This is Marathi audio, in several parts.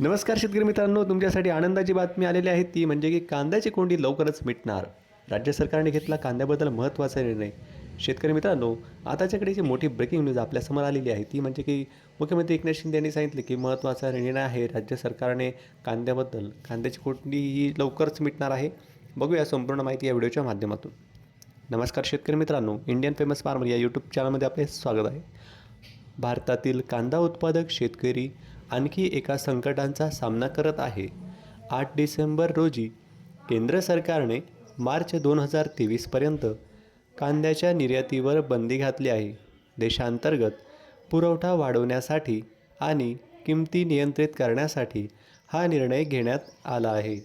नमस्कार शेतकरी मित्रांनो तुमच्यासाठी आनंदाची बातमी आलेली आहे. ती म्हणजे की कांद्याची कोंडी लवकरच मिटणार. राज्य सरकारने घेतला कांद्याबद्दल महत्त्वाचा निर्णय. शेतकरी मित्रांनो आताच्याकडे जी मोठी ब्रेकिंग न्यूज आपल्यासमोर आलेली आहे ती म्हणजे की मुख्यमंत्री एकनाथ शिंदे यांनी सांगितले की महत्त्वाचा निर्णय आहे राज्य सरकारने कांद्याबद्दल कांद्याची कोंडी ही लवकरच मिटणार आहे. बघूया संपूर्ण माहिती या व्हिडिओच्या माध्यमातून. नमस्कार शेतकरी मित्रांनो इंडियन फेमस फार्मर या यूट्यूब चॅनलमध्ये आपले स्वागत आहे. भारतातील कांदा उत्पादक शेतकरी आणखी एका संकटांचा सामना करत आहे. आठ डिसेंबर रोजी केंद्र सरकारने मार्च दोन हजार तेवीसपर्यंत कांद्याच्या निर्यातीवर बंदी घातली आहे. देशांतर्गत पुरवठा वाढवण्यासाठी आणि किमती नियंत्रित करण्यासाठी हा निर्णय घेण्यात आला आहे.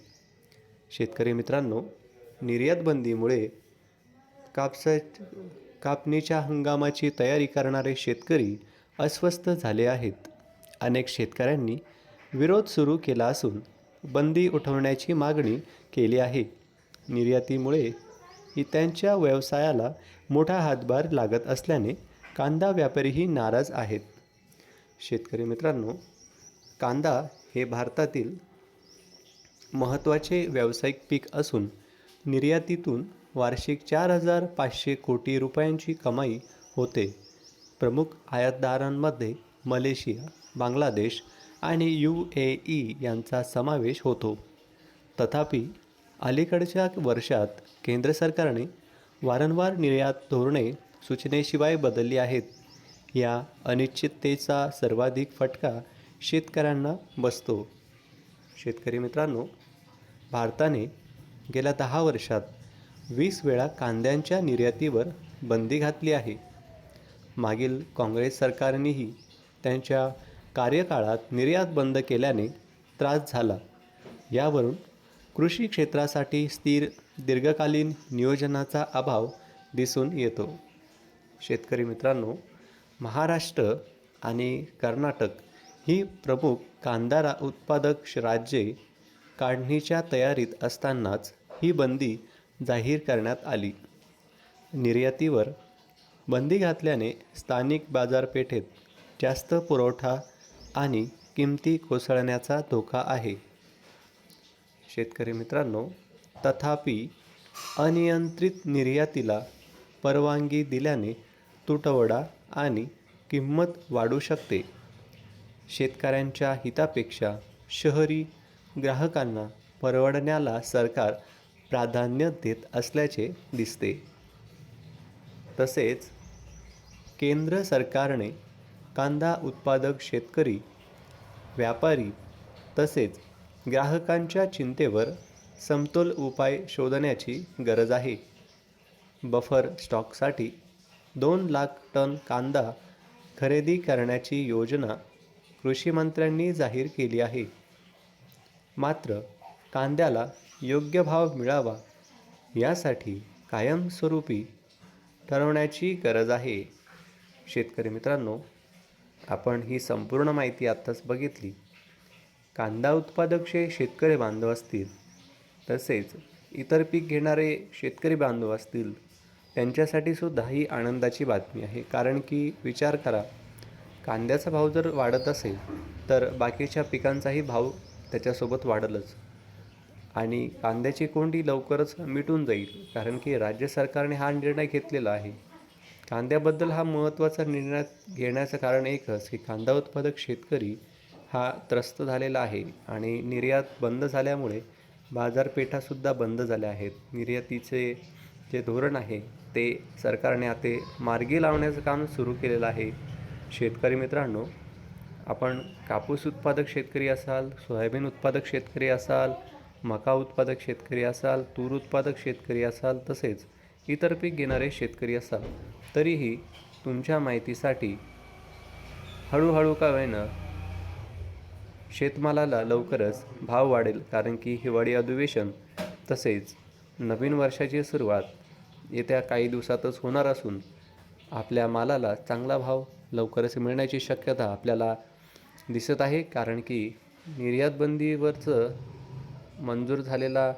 शेतकरी मित्रांनो निर्यात बंदीमुळे कापसा कापणीच्या हंगामाची तयारी करणारे शेतकरी अस्वस्थ झाले आहेत. अनेक शेतकऱ्यांनी विरोध सुरू केला असून बंदी उठवण्याची मागणी केली आहे. निर्यातीमुळे ही त्यांच्या व्यवसायाला मोठा हातभार लागत असल्याने कांदा व्यापारीही नाराज आहेत. शेतकरी मित्रांनो कांदा हे भारतातील महत्त्वाचे व्यावसायिक पीक असून निर्यातीतून वार्षिक चार हजार पाचशे कोटी रुपयांची कमाई होते. प्रमुख आयातदारांमध्ये मलेशिया बांगलादेश आणि यू ए ई यांचा समावेश होतो. तथापि अलीकडच्या वर्षात केंद्र सरकारने वारंवार निर्यात धोरणे सूचनेशिवाय बदलली आहेत. या अनिश्चिततेचा सर्वाधिक फटका शेतकऱ्यांना बसतो. शेतकरी मित्रांनो भारताने गेल्या दहा वर्षात वीस वेळा कांद्यांच्या निर्यातीवर बंदी घातली आहे. मागील काँग्रेस सरकारनेही त्यांच्या कार्यकाळात निर्यात बंद केल्याने त्रास झाला. यावरून कृषी क्षेत्रासाठी स्थिर दीर्घकालीन नियोजनाचा अभाव दिसून येतो. शेतकरी मित्रांनो महाराष्ट्र आणि कर्नाटक ही प्रमुख कांदा रा उत्पादक राज्ये काढणीच्या तयारीत असतानाच ही बंदी जाहीर करण्यात आली. निर्यातीवर बंदी घातल्याने स्थानिक बाजारपेठेत जास्त पुरवठा आणि किमती कोसळण्याचा धोका आहे. शेतकरी मित्रांनो तथापि अनियंत्रित निर्यातीला परवानगी दिल्याने तुटवडा आणि किंमत वाढू शकते. शेतकऱ्यांच्या हितापेक्षा शहरी ग्राहकांना परवडण्याला सरकार प्राधान्य देत असल्याचे दिसते. तसेच केंद्र सरकारने कांदा उत्पादक शेतकरी व्यापारी तसेच ग्राहकांच्या चिंतेवर समतोल उपाय शोधण्याची गरज आहे. बफर स्टॉकसाठी दोन लाख टन कांदा खरेदी करण्याची योजना कृषीमंत्र्यांनी जाहीर केली आहे. मात्र कांद्याला योग्य भाव मिळावा यासाठी कायमस्वरूपी ठरवण्याची गरज आहे. शेतकरी मित्रांनो आपण ही संपूर्ण माहिती आत्ताच बघितली. कांदा उत्पादक जे शेतकरी बांधव असतील तसेच इतर पीक घेणारे शेतकरी बांधव असतील त्यांच्यासाठी सुद्धा ही आनंदाची बातमी आहे. कारण की विचार करा कांद्याचा भाव जर वाढत असेल तर बाकीच्या पिकांचाही भाव त्याच्यासोबत वाढलच. आणि कांद्याची कोंडी लवकरच मिटून जाईल. कारण की राज्य सरकारने हा निर्णय घेतलेला आहे. कांद्याबद्दल हा महत्त्वाचा निर्णय घेण्याचं कारण एकच की कांदा उत्पादक शेतकरी हा त्रस्त झालेला आहे आणि निर्यात बंद झाल्यामुळे बाजारपेठासुद्धा बंद झाल्या आहेत. निर्यातीचे जे धोरण आहे ते सरकारने आता मार्गी लावण्याचं काम सुरू केलेलं आहे. शेतकरी मित्रांनो आपण कापूस उत्पादक शेतकरी असाल सोयाबीन उत्पादक शेतकरी असाल मका उत्पादक शेतकरी असाल तूर उत्पादक शेतकरी असाल तसेच इतर पीक घेणारे शेतकरी असाल तरीही तुमच्या माहितीसाठी हळूहळू का होईना शेतमालाला लवकरच भाव वाढेल कारण की हिवाळी अधिवेशन तसेच नवीन वर्षाची सुरुवात येत्या काही दिवसातच होणार असून आपल्या मालाला चांगला भाव लवकरच मिळण्याची शक्यता आपल्याला दिसत आहे कारण की निर्यातबंदीवरचं मंजूर झालेला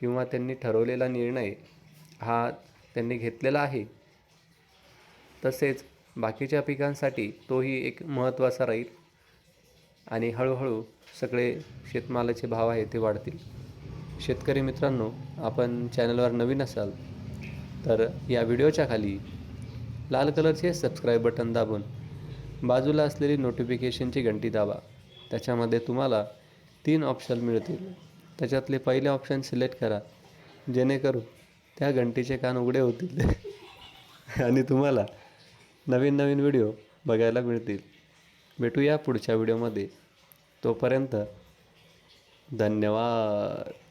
किंवा त्यांनी ठरवलेला निर्णय हा त्यांनी घेतलेला आहे. तसेच बाकीच्या पिकांसाठी तोही एक महत्त्वाचा राहील. आणि हळूहळू सगळे शेतमालाचे भाव आहे ते वाढतील. शेतकरी मित्रांनो आपण चॅनलवर नवीन असाल तर या व्हिडिओच्या खाली लाल कलरचे सबस्क्राईब बटन दाबून बाजूला असलेली नोटिफिकेशनची घंटी दाबा. त्याच्यामध्ये तुम्हाला तीन ऑप्शन मिळतील. त्याच्यातले पहिले ऑप्शन सिलेक्ट करा. जेणेकरून त्या घंटीचे कान उघडे होतील. आणि तुम्हाला नवीन नवीन व्हिडिओ बघायला मिळतील. भेटूया पुढच्या व्हिडिओमध्ये. तोपर्यंत धन्यवाद.